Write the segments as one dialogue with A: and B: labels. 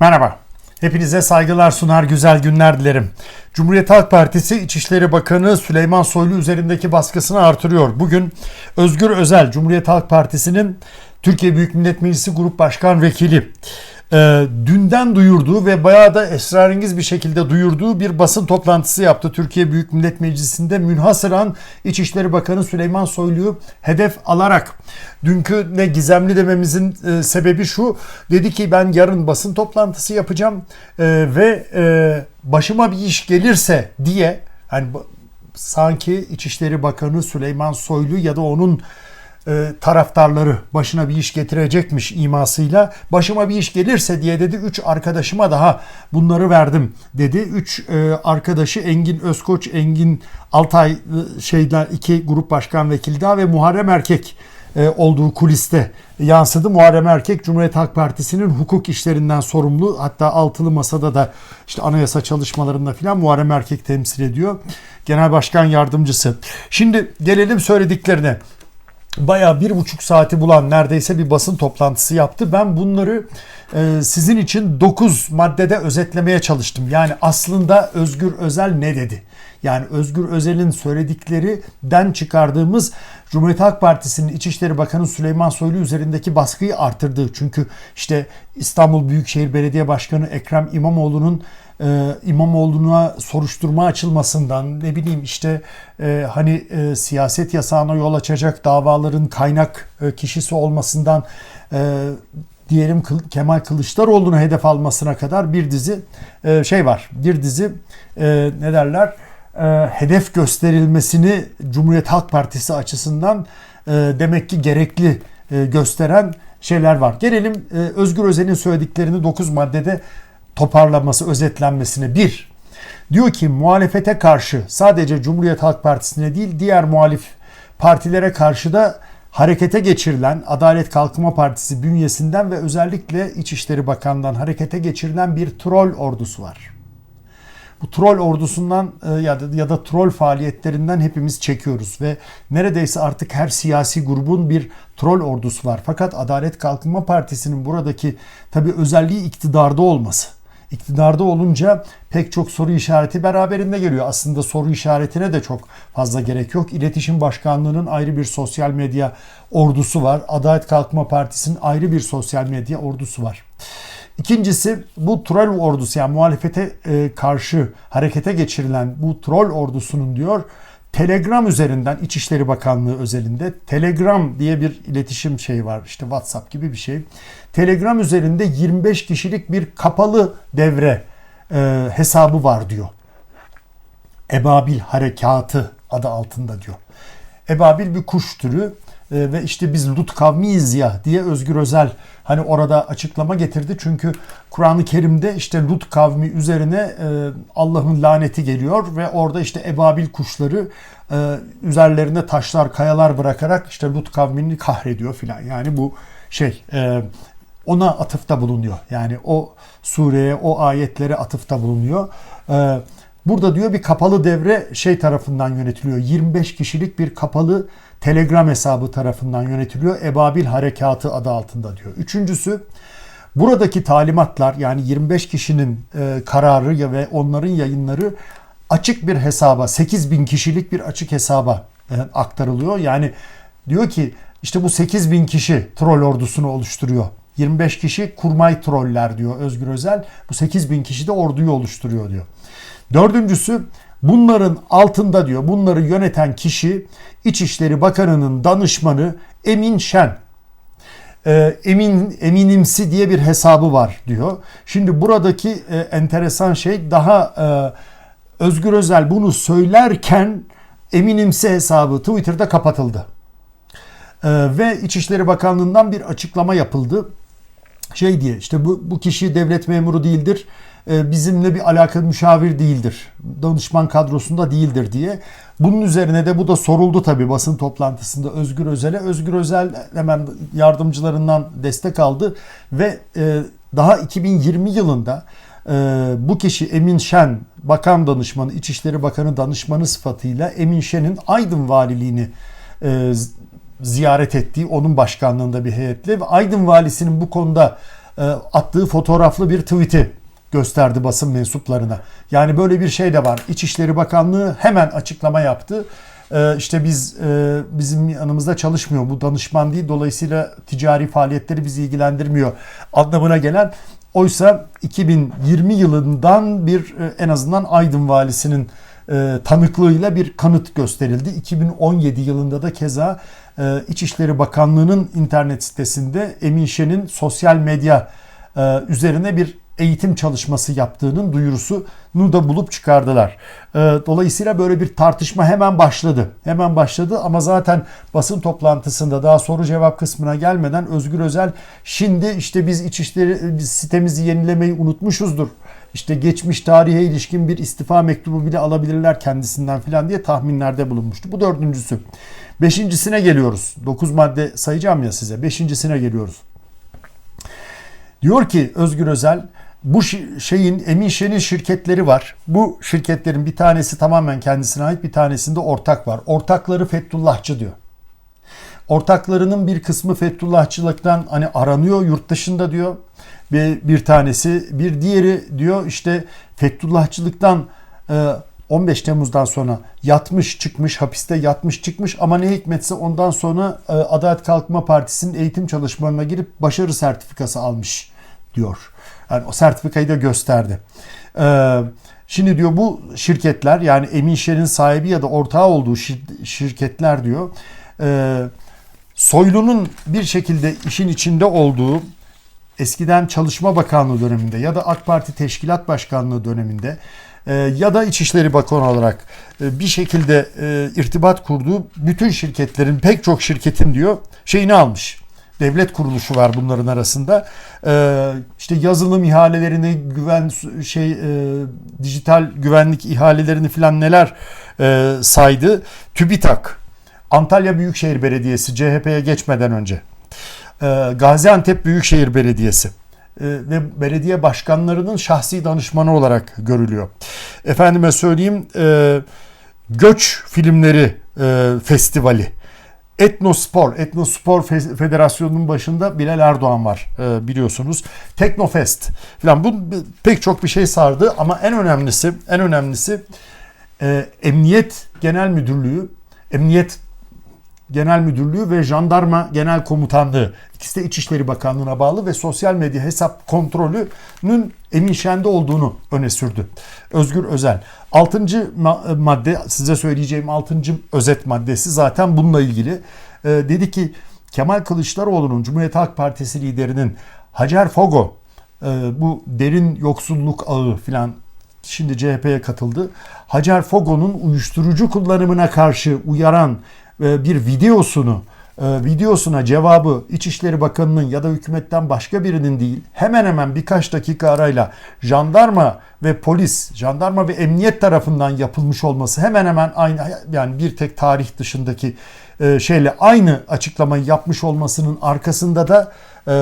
A: Merhaba. Hepinize saygılar sunar, güzel günler dilerim. Cumhuriyet Halk Partisi İçişleri Bakanı Süleyman Soylu üzerindeki baskısını artırıyor. Bugün Özgür Özel, Cumhuriyet Halk Partisi'nin Türkiye Büyük Millet Meclisi Grup Başkan Vekili, e, dünden duyurduğu ve bayağı da esrarengiz bir şekilde duyurduğu bir basın toplantısı yaptı. Türkiye Büyük Millet Meclisi'nde münhasıran İçişleri Bakanı Süleyman Soylu'yu hedef alarak dünkü ne gizemli dememizin e, sebebi şu. Dedi ki ben yarın basın toplantısı yapacağım e, ve e, başıma bir iş gelirse diye hani sanki İçişleri Bakanı Süleyman Soylu ya da onun e, taraftarları başına bir iş getirecekmiş imasıyla başıma bir iş gelirse diye dedi 3 arkadaşıma daha bunları verdim dedi. 3 arkadaşı Engin Özkoç, Engin Altay e, şeyler iki grup başkan vekili daha ve Muharrem Erkek e, olduğu kuliste yansıdı. Muharrem Erkek Cumhuriyet Halk Partisi'nin hukuk işlerinden sorumlu. Hatta altılı masada da işte anayasa çalışmalarında filan Muharrem Erkek temsil ediyor. Genel Başkan Yardımcısı. Şimdi gelelim söylediklerine bayağı bir buçuk saati bulan neredeyse bir basın toplantısı yaptı. Ben bunları e, sizin için 9 maddede özetlemeye çalıştım. Yani aslında Özgür Özel ne dedi? Yani Özgür Özel'in söylediklerinden çıkardığımız Cumhuriyet Halk Partisi'nin İçişleri Bakanı Süleyman Soylu üzerindeki baskıyı artırdığı. Çünkü işte İstanbul Büyükşehir Belediye Başkanı Ekrem İmamoğlu'nun e, İmamoğlu'na soruşturma açılmasından ne bileyim işte e, hani e, siyaset yasağına yol açacak davaların kaynak e, kişisi olmasından e, diyelim Kemal Kılıçdaroğlu'nu hedef almasına kadar bir dizi e, şey var. Bir dizi e, ne derler e, hedef gösterilmesini Cumhuriyet Halk Partisi açısından e, demek ki gerekli e, gösteren şeyler var. Gelelim e, Özgür Özel'in söylediklerini 9 maddede toparlaması, özetlenmesine. Bir, diyor ki muhalefete karşı sadece Cumhuriyet Halk Partisi'ne değil diğer muhalif partilere karşı da harekete geçirilen Adalet Kalkınma Partisi bünyesinden ve özellikle İçişleri Bakanlığı'ndan harekete geçirilen bir troll ordusu var. Bu troll ordusundan e, ya da, ya da troll faaliyetlerinden hepimiz çekiyoruz ve neredeyse artık her siyasi grubun bir troll ordusu var. Fakat Adalet Kalkınma Partisi'nin buradaki tabii özelliği iktidarda olması. İktidarda olunca pek çok soru işareti beraberinde geliyor. Aslında soru işaretine de çok fazla gerek yok. İletişim Başkanlığı'nın ayrı bir sosyal medya ordusu var. Adalet Kalkınma Partisi'nin ayrı bir sosyal medya ordusu var. İkincisi bu troll ordusu yani muhalefete e, karşı harekete geçirilen bu troll ordusunun diyor Telegram üzerinden İçişleri Bakanlığı özelinde Telegram diye bir iletişim şeyi var işte WhatsApp gibi bir şey. Telegram üzerinde 25 kişilik bir kapalı devre e, hesabı var diyor. Ebabil Harekatı adı altında diyor. Ebabil bir kuş türü e, ve işte biz Lut kavmiyiz ya diye Özgür Özel hani orada açıklama getirdi. Çünkü Kur'an-ı Kerim'de işte Lut kavmi üzerine e, Allah'ın laneti geliyor ve orada işte ebabil kuşları e, üzerlerine taşlar, kayalar bırakarak işte Lut kavmini kahrediyor filan. Yani bu şey e, ona atıfta bulunuyor. Yani o sureye, o ayetlere atıfta bulunuyor. Ee, burada diyor bir kapalı devre şey tarafından yönetiliyor. 25 kişilik bir kapalı Telegram hesabı tarafından yönetiliyor. Ebabil Harekatı adı altında diyor. Üçüncüsü buradaki talimatlar yani 25 kişinin e, kararı ve onların yayınları açık bir hesaba 8000 kişilik bir açık hesaba e, aktarılıyor. Yani diyor ki işte bu 8000 kişi troll ordusunu oluşturuyor. 25 kişi kurmay troller diyor Özgür Özel. Bu 8000 kişi de orduyu oluşturuyor diyor. Dördüncüsü bunların altında diyor bunları yöneten kişi İçişleri Bakanı'nın danışmanı Emin Şen. Ee, emin eminimsi diye bir hesabı var diyor. Şimdi buradaki e, enteresan şey daha e, Özgür Özel bunu söylerken eminimsi hesabı Twitter'da kapatıldı. Ee, ve İçişleri Bakanlığı'ndan bir açıklama yapıldı. Şey diye işte bu, bu kişi devlet memuru değildir, e, bizimle bir alakalı müşavir değildir, danışman kadrosunda değildir diye. Bunun üzerine de bu da soruldu tabii basın toplantısında Özgür Özel'e. Özgür Özel hemen yardımcılarından destek aldı ve e, daha 2020 yılında e, bu kişi Emin Şen, bakan danışmanı, İçişleri Bakanı danışmanı sıfatıyla Emin Şen'in Aydın valiliğini e, ziyaret ettiği onun başkanlığında bir heyetle ve Aydın valisinin bu konuda e, e, attığı fotoğraflı bir tweet'i gösterdi basın mensuplarına. Yani böyle bir şey de var. İçişleri Bakanlığı hemen açıklama yaptı. Ee, işte biz e, bizim yanımızda çalışmıyor. Bu danışman değil. Dolayısıyla ticari faaliyetleri bizi ilgilendirmiyor anlamına gelen oysa 2020 yılından bir e, en azından Aydın valisinin e, tanıklığıyla bir kanıt gösterildi. 2017 yılında da keza e, İçişleri Bakanlığı'nın internet sitesinde Emin Şen'in sosyal medya e, üzerine bir eğitim çalışması yaptığının duyurusunu da bulup çıkardılar. Ee, dolayısıyla böyle bir tartışma hemen başladı. Hemen başladı ama zaten basın toplantısında daha soru cevap kısmına gelmeden Özgür Özel şimdi işte biz içişleri biz sitemizi yenilemeyi unutmuşuzdur. İşte geçmiş tarihe ilişkin bir istifa mektubu bile alabilirler kendisinden filan diye tahminlerde bulunmuştu. Bu dördüncüsü. Beşincisine geliyoruz. Dokuz madde sayacağım ya size. Beşincisine geliyoruz. Diyor ki Özgür Özel bu şeyin Emin Şen'in şirketleri var. Bu şirketlerin bir tanesi tamamen kendisine ait bir tanesinde ortak var. Ortakları Fethullahçı diyor. Ortaklarının bir kısmı Fethullahçılıktan hani aranıyor yurt dışında diyor. Bir, bir tanesi bir diğeri diyor işte Fethullahçılıktan 15 Temmuz'dan sonra yatmış çıkmış hapiste yatmış çıkmış ama ne hikmetse ondan sonra Adalet Kalkınma Partisi'nin eğitim çalışmalarına girip başarı sertifikası almış diyor. Yani o sertifikayı da gösterdi. Ee, şimdi diyor bu şirketler yani Emin Şer'in sahibi ya da ortağı olduğu şirketler diyor e, Soylu'nun bir şekilde işin içinde olduğu eskiden Çalışma Bakanlığı döneminde ya da AK Parti Teşkilat Başkanlığı döneminde e, ya da İçişleri Bakanı olarak e, bir şekilde e, irtibat kurduğu bütün şirketlerin pek çok şirketin diyor şeyini almış devlet kuruluşu var bunların arasında. Ee, işte yazılım ihalelerini, güven şey e, dijital güvenlik ihalelerini filan neler e, saydı. TÜBİTAK, Antalya Büyükşehir Belediyesi CHP'ye geçmeden önce. Ee, Gaziantep Büyükşehir Belediyesi e, ve belediye başkanlarının şahsi danışmanı olarak görülüyor. Efendime söyleyeyim e, Göç Filmleri e, Festivali Etnospor, Etnospor Federasyonu'nun başında Bilal Erdoğan var e, biliyorsunuz. Teknofest falan bu pek çok bir şey sardı ama en önemlisi en önemlisi e, Emniyet Genel Müdürlüğü, Emniyet Genel Müdürlüğü ve Jandarma Genel Komutanlığı ikisi de İçişleri Bakanlığı'na bağlı ve sosyal medya hesap kontrolünün Emin Şen'de olduğunu öne sürdü. Özgür Özel. Altıncı madde size söyleyeceğim altıncı özet maddesi zaten bununla ilgili. Ee, dedi ki Kemal Kılıçdaroğlu'nun Cumhuriyet Halk Partisi liderinin Hacer Fogo e, bu derin yoksulluk ağı filan şimdi CHP'ye katıldı. Hacer Fogo'nun uyuşturucu kullanımına karşı uyaran e, bir videosunu e, videosuna cevabı İçişleri Bakanı'nın ya da hükümetten başka birinin değil hemen hemen birkaç dakika arayla jandarma ve polis, jandarma ve emniyet tarafından yapılmış olması hemen hemen aynı yani bir tek tarih dışındaki e, şeyle aynı açıklamayı yapmış olmasının arkasında da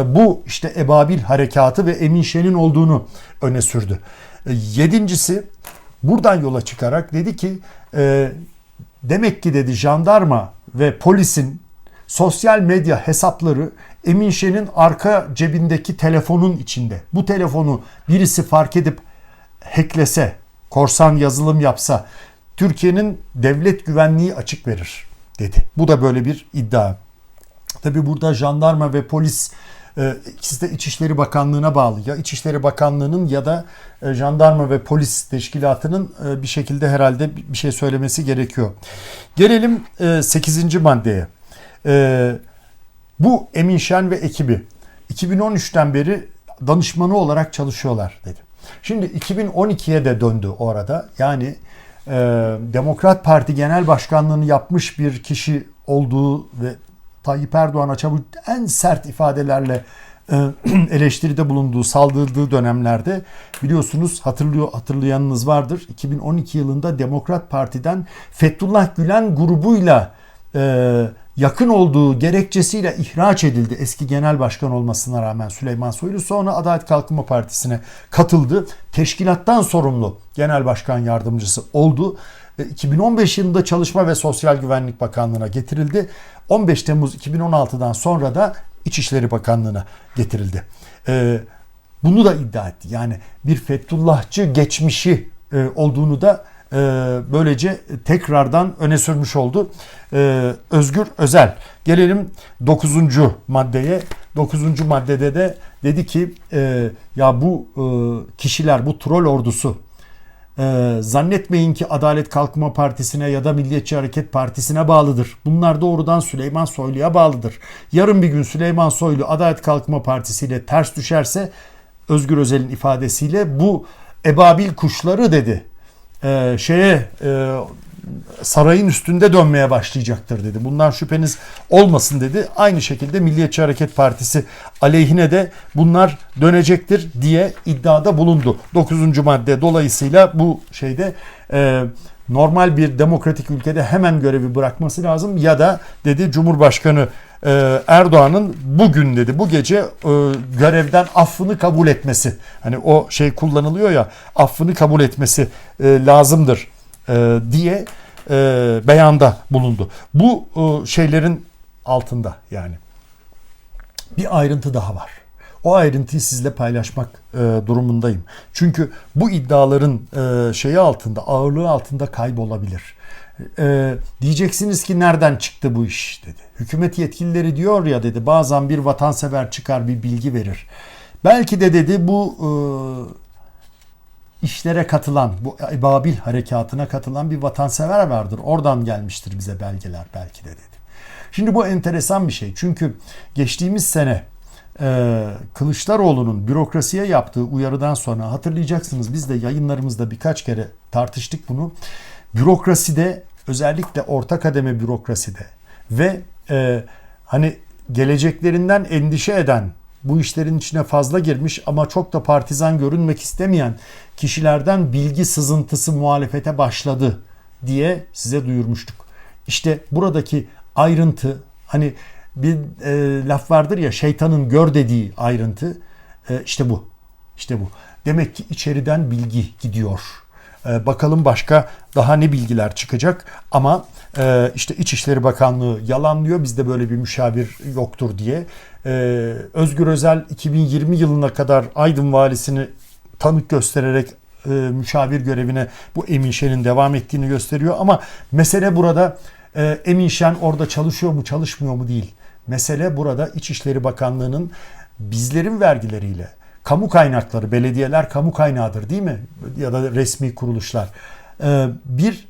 A: bu işte Ebabil harekatı ve Emin Şen'in olduğunu öne sürdü. Yedincisi buradan yola çıkarak dedi ki Demek ki dedi jandarma ve polisin sosyal medya hesapları Emin Şen'in arka cebindeki telefonun içinde. Bu telefonu birisi fark edip hacklese, korsan yazılım yapsa Türkiye'nin devlet güvenliği açık verir dedi. Bu da böyle bir iddia. Tabi burada jandarma ve polis ikisi de İçişleri Bakanlığı'na bağlı. Ya İçişleri Bakanlığı'nın ya da e, jandarma ve polis teşkilatının e, bir şekilde herhalde bir şey söylemesi gerekiyor. Gelelim 8. maddeye. Bu Emin Şen ve ekibi 2013'ten beri danışmanı olarak çalışıyorlar dedi. Şimdi 2012'ye de döndü orada. Yani e, Demokrat Parti Genel Başkanlığını yapmış bir kişi olduğu ve Tayyip Erdoğan'a çabuk en sert ifadelerle e, eleştiride bulunduğu, saldırdığı dönemlerde biliyorsunuz hatırlıyor hatırlayanınız vardır. 2012 yılında Demokrat Parti'den Fethullah Gülen grubuyla e, yakın olduğu gerekçesiyle ihraç edildi. Eski genel başkan olmasına rağmen Süleyman Soylu sonra Adalet Kalkınma Partisi'ne katıldı. Teşkilattan sorumlu genel başkan yardımcısı oldu. 2015 yılında Çalışma ve Sosyal Güvenlik Bakanlığı'na getirildi. 15 Temmuz 2016'dan sonra da İçişleri Bakanlığı'na getirildi. E, bunu da iddia etti. Yani bir Fethullahçı geçmişi e, olduğunu da e, böylece tekrardan öne sürmüş oldu. E, Özgür Özel. Gelelim 9. maddeye. 9. maddede de dedi ki e, ya bu e, kişiler bu troll ordusu e, zannetmeyin ki Adalet Kalkınma Partisi'ne ya da Milliyetçi Hareket Partisi'ne bağlıdır. Bunlar doğrudan Süleyman Soylu'ya bağlıdır. Yarın bir gün Süleyman Soylu Adalet Kalkınma Partisi ile ters düşerse Özgür Özel'in ifadesiyle bu ebabil kuşları dedi e, şeye e, sarayın üstünde dönmeye başlayacaktır dedi. Bundan şüpheniz olmasın dedi. Aynı şekilde Milliyetçi Hareket Partisi aleyhine de bunlar dönecektir diye iddiada bulundu. 9. madde dolayısıyla bu şeyde e, normal bir demokratik ülkede hemen görevi bırakması lazım ya da dedi Cumhurbaşkanı e, Erdoğan'ın bugün dedi bu gece e, görevden affını kabul etmesi. Hani o şey kullanılıyor ya affını kabul etmesi e, lazımdır e, diye beyanda bulundu. Bu şeylerin altında yani bir ayrıntı daha var. O ayrıntıyı sizle paylaşmak durumundayım. Çünkü bu iddiaların şeyi altında, ağırlığı altında kaybolabilir. E, diyeceksiniz ki nereden çıktı bu iş dedi. Hükümet yetkilileri diyor ya dedi bazen bir vatansever çıkar bir bilgi verir. Belki de dedi bu e, işlere katılan, bu Babil harekatına katılan bir vatansever vardır. Oradan gelmiştir bize belgeler belki de dedi. Şimdi bu enteresan bir şey. Çünkü geçtiğimiz sene e, Kılıçdaroğlu'nun bürokrasiye yaptığı uyarıdan sonra hatırlayacaksınız biz de yayınlarımızda birkaç kere tartıştık bunu. Bürokraside özellikle orta kademe bürokraside ve e, hani geleceklerinden endişe eden bu işlerin içine fazla girmiş ama çok da partizan görünmek istemeyen kişilerden bilgi sızıntısı muhalefete başladı diye size duyurmuştuk. İşte buradaki ayrıntı hani bir e, laf vardır ya şeytanın gör dediği ayrıntı e, işte bu. İşte bu. Demek ki içeriden bilgi gidiyor. E, bakalım başka daha ne bilgiler çıkacak ama e, işte İçişleri Bakanlığı yalanlıyor bizde böyle bir müşavir yoktur diye. E, Özgür Özel 2020 yılına kadar Aydın valisini tanık göstererek e, müşavir görevine bu Emin Şen'in devam ettiğini gösteriyor ama mesele burada e, Emin Şen orada çalışıyor mu çalışmıyor mu değil. Mesele burada İçişleri Bakanlığı'nın bizlerin vergileriyle kamu kaynakları, belediyeler kamu kaynağıdır değil mi? Ya da resmi kuruluşlar. Ee, bir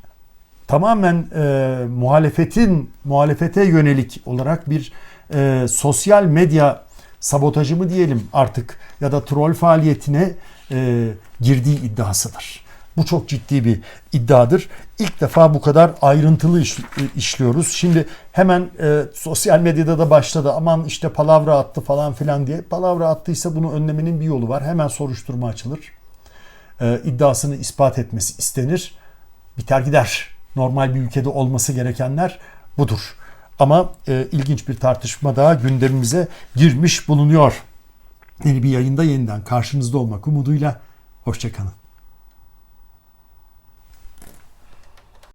A: tamamen e, muhalefetin muhalefete yönelik olarak bir e, sosyal medya sabotajı mı diyelim artık ya da troll faaliyetine e, girdiği iddiasıdır. Bu çok ciddi bir iddiadır. İlk defa bu kadar ayrıntılı iş, işliyoruz. Şimdi hemen e, sosyal medyada da başladı. Aman işte palavra attı falan filan diye. Palavra attıysa bunu önlemenin bir yolu var. Hemen soruşturma açılır. E, iddiasını ispat etmesi istenir. Biter gider. Normal bir ülkede olması gerekenler budur. Ama e, ilginç bir tartışma daha gündemimize girmiş bulunuyor. Yeni bir yayında yeniden karşınızda olmak umuduyla. Hoşçakalın.